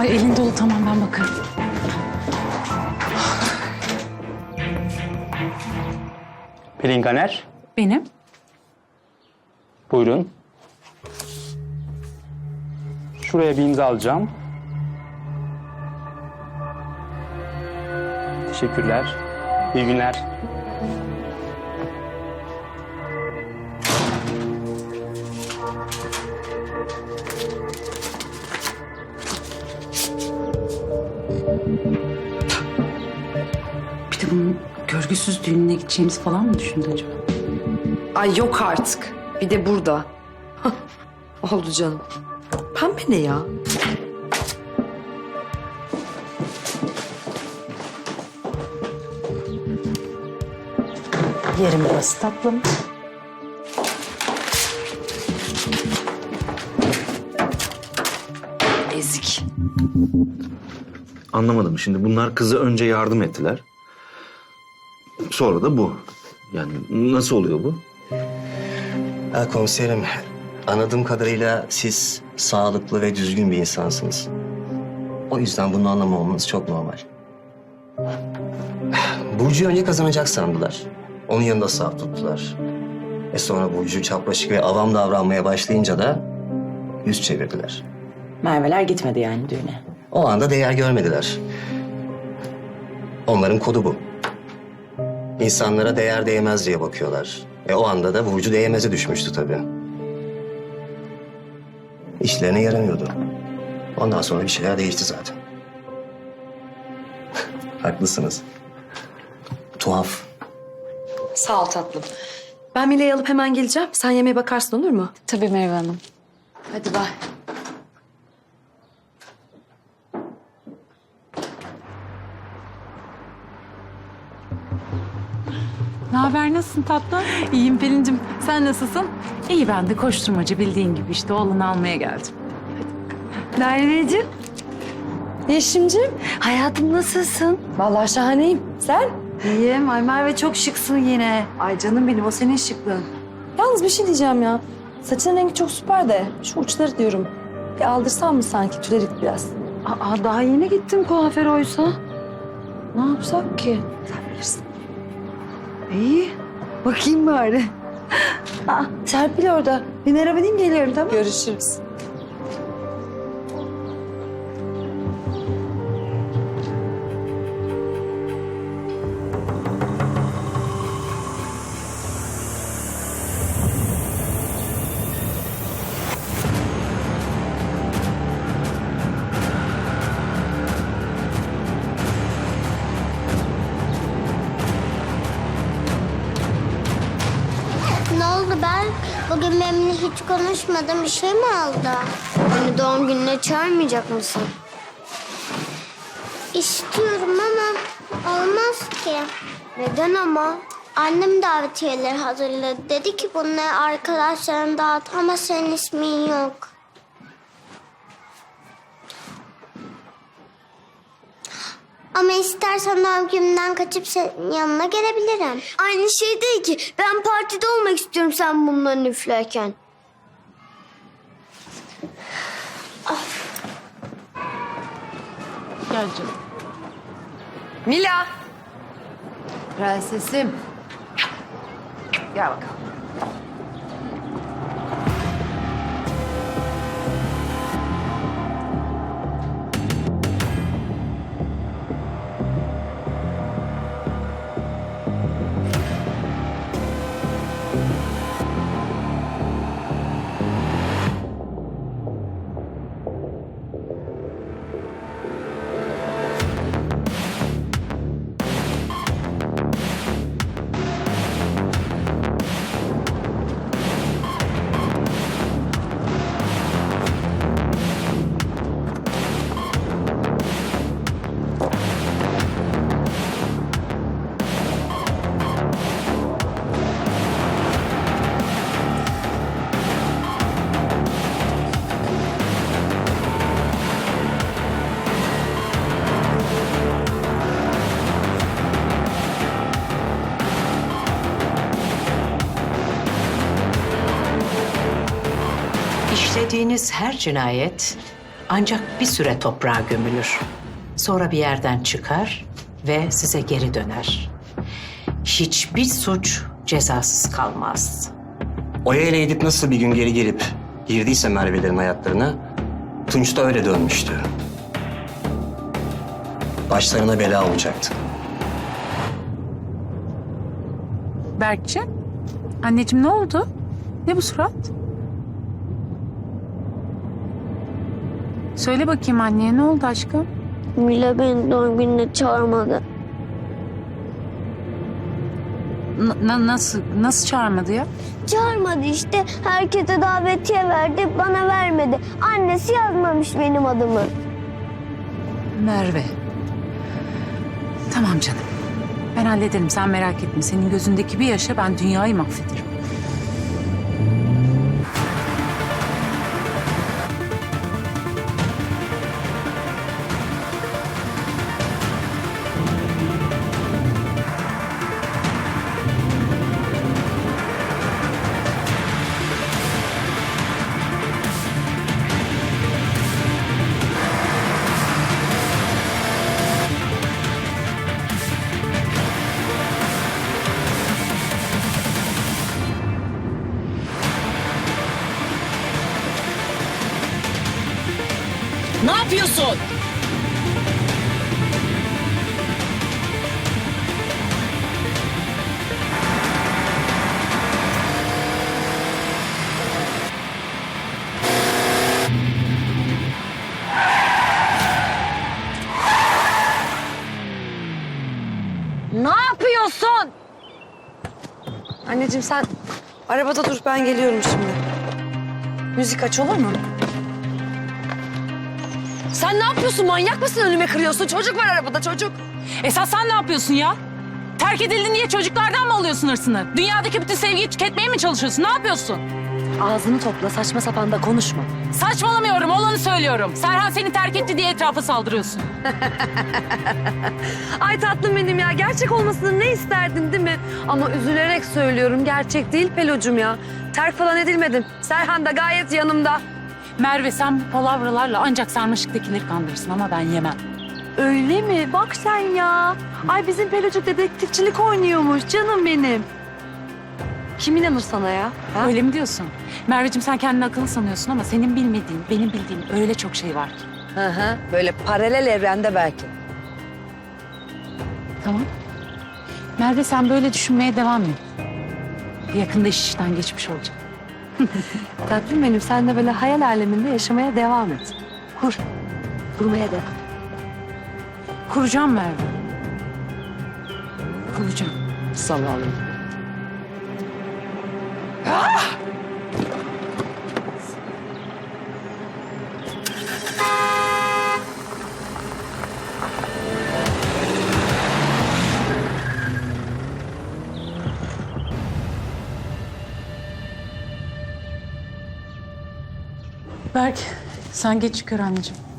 Ay elin dolu tamam ben bakarım. Pelin Ganer, Benim. buyurun. Şuraya bir imza alacağım. Teşekkürler. İyi günler. Görgüsüz düğününe gideceğimizi falan mı düşündü acaba? Ay yok artık. Bir de burada. Oldu canım. Pembe ne ya? Yerim burası tatlım. Ezik. Anlamadım. Şimdi bunlar kızı önce yardım ettiler. Sonra da bu. Yani nasıl oluyor bu? Ha, komiserim, anladığım kadarıyla siz sağlıklı ve düzgün bir insansınız. O yüzden bunu anlamamanız çok normal. Burcu'yu önce kazanacak sandılar. Onun yanında saf tuttular. E sonra Burcu çapraşık ve avam davranmaya başlayınca da yüz çevirdiler. Merveler gitmedi yani düğüne. O anda değer görmediler. Onların kodu bu. İnsanlara değer değmez diye bakıyorlar. E o anda da Burcu değmeze düşmüştü tabii. İşlerine yaramıyordu. Ondan sonra bir şeyler değişti zaten. Haklısınız. Tuhaf. Sağ ol tatlım. Ben Mile'yi alıp hemen geleceğim. Sen yemeğe bakarsın olur mu? Tabii Merve Hanım. Hadi bay. Ne haber nasılsın tatlım? İyiyim Pelin'cim. Sen nasılsın? İyi ben de koşturmacı bildiğin gibi işte oğlanı almaya geldim. Merveciğim. Yeşimciğim. Hayatım nasılsın? Vallahi şahaneyim. Sen? İyiyim. Ay Merve çok şıksın yine. Ay canım benim o senin şıklığın. Yalnız bir şey diyeceğim ya. Saçın rengi çok süper de şu uçları diyorum. Bir aldırsam mı sanki tülerik biraz? Aa daha yeni gittim kuaföre oysa. Ne yapsak ki? Sen bilirsin. İyi. Bakayım bari. Aa, Serpil orada. Bir merhaba diyeyim geliyorum tamam Görüşürüz. Benimle hiç konuşmadım. Bir şey mi oldu? Beni doğum gününe çağırmayacak mısın? İstiyorum ama olmaz ki. Neden ama? Annem davetiyeleri hazırladı. Dedi ki bunları arkadaşlarına dağıt ama senin ismin yok. Ama istersen doğum günümden kaçıp senin yanına gelebilirim. Aynı şey değil ki. Ben partide olmak istiyorum sen bunları üflerken. Gel canım. Mila. Prensesim. Gel bakalım. İşlediğiniz her cinayet Ancak bir süre toprağa gömülür. Sonra bir yerden çıkar ve size geri döner. Hiçbir suç cezasız kalmaz. Oya ile Edip nasıl bir gün geri gelip girdiyse Merve'lerin hayatlarına, Tunç da öyle dönmüştü. Başlarına bela olacaktı. Berkçe. Anneciğim ne oldu? Ne bu surat? Söyle bakayım anneye ne oldu aşkım? Mila beni doğum gününe çağırmadı. Na- nasıl nasıl çağırmadı ya? Çağırmadı işte. Herkese davetiye verdi, bana vermedi. Annesi yazmamış benim adımı. Merve. Tamam canım. Ben hallederim sen merak etme. Senin gözündeki bir yaşa ben dünyayı mahvederim. Yapıyorsun? Ne yapıyorsun? Anneciğim sen arabada dur ben geliyorum şimdi. Müzik aç olur mu? Sen ne yapıyorsun manyak mısın önüme kırıyorsun? Çocuk var arabada çocuk. Esas sen ne yapıyorsun ya? Terk edildin diye çocuklardan mı alıyorsun hırsını? Dünyadaki bütün sevgiyi tüketmeye mi çalışıyorsun? Ne yapıyorsun? Ağzını topla saçma sapan da konuşma. Saçmalamıyorum, olanı söylüyorum. Serhan seni terk etti diye etrafa saldırıyorsun. Ay tatlım benim ya gerçek olmasını ne isterdin değil mi? Ama üzülerek söylüyorum gerçek değil Pelo'cum ya. Terk falan edilmedim. Serhan da gayet yanımda. Merve sen bu palavralarla ancak sarmaşıktakileri kandırırsın ama ben yemem. Öyle mi? Bak sen ya. Ay bizim Pelocuk dedektifçilik oynuyormuş canım benim. Kim inanır sana ya? Ha? Öyle mi diyorsun? Merveciğim sen kendini akıllı sanıyorsun ama senin bilmediğin, benim bildiğim öyle çok şey var ki. Hı hı. Böyle paralel evrende belki. Tamam. Merve sen böyle düşünmeye devam et. Yakında iş işten geçmiş olacak. Tatlım benim sen de böyle hayal aleminde yaşamaya devam et. Kur. Kurmaya devam. Kuracağım Merve. Kuracağım. Zavallı. Berk sen geç çıkıyor anneciğim.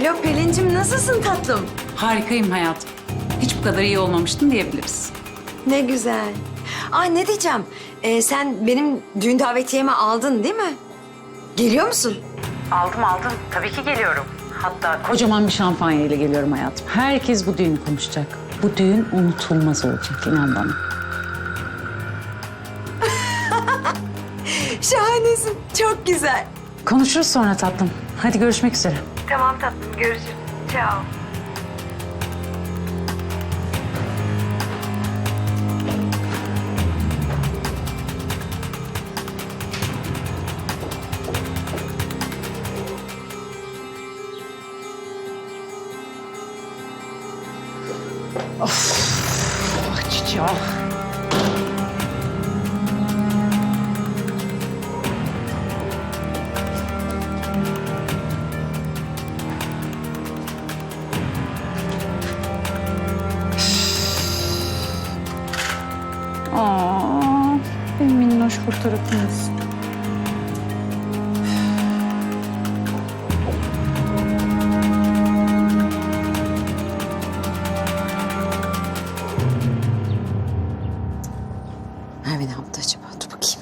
Alo Pelin'cim nasılsın tatlım? Harikayım hayatım. Hiç bu kadar iyi olmamıştın diyebiliriz. Ne güzel. Aa ne diyeceğim? Ee, sen benim düğün davetiyemi aldın değil mi? Geliyor musun? Aldım aldım. Tabii ki geliyorum. Hatta kocaman bir şampanya ile geliyorum hayatım. Herkes bu düğünü konuşacak. Bu düğün unutulmaz olacak inan bana. Şahanesin. Çok güzel. Konuşuruz sonra tatlım. Hadi görüşmek üzere. Tamam tatlım görüşürüz. Ciao. Of, ah Cici ah. Minnoş fotoğrafımız. Merve ne yaptı acaba? Dur bakayım.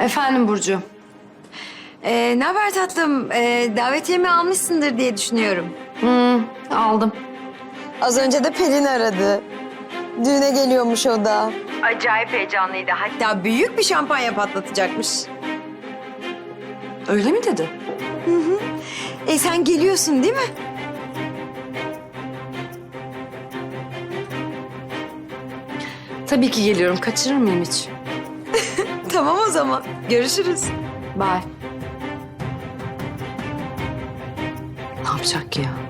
Efendim Burcu. Ee, ne haber tatlım? Ee, davetiyemi almışsındır diye düşünüyorum. Aldım. Az önce de Pelin aradı. Düğüne geliyormuş o da. Acayip heyecanlıydı. Hatta büyük bir şampanya patlatacakmış. Öyle mi dedi? E sen geliyorsun değil mi? Tabii ki geliyorum. Kaçırır mıyım hiç? Tamam o zaman. Görüşürüz. Bye. Ya?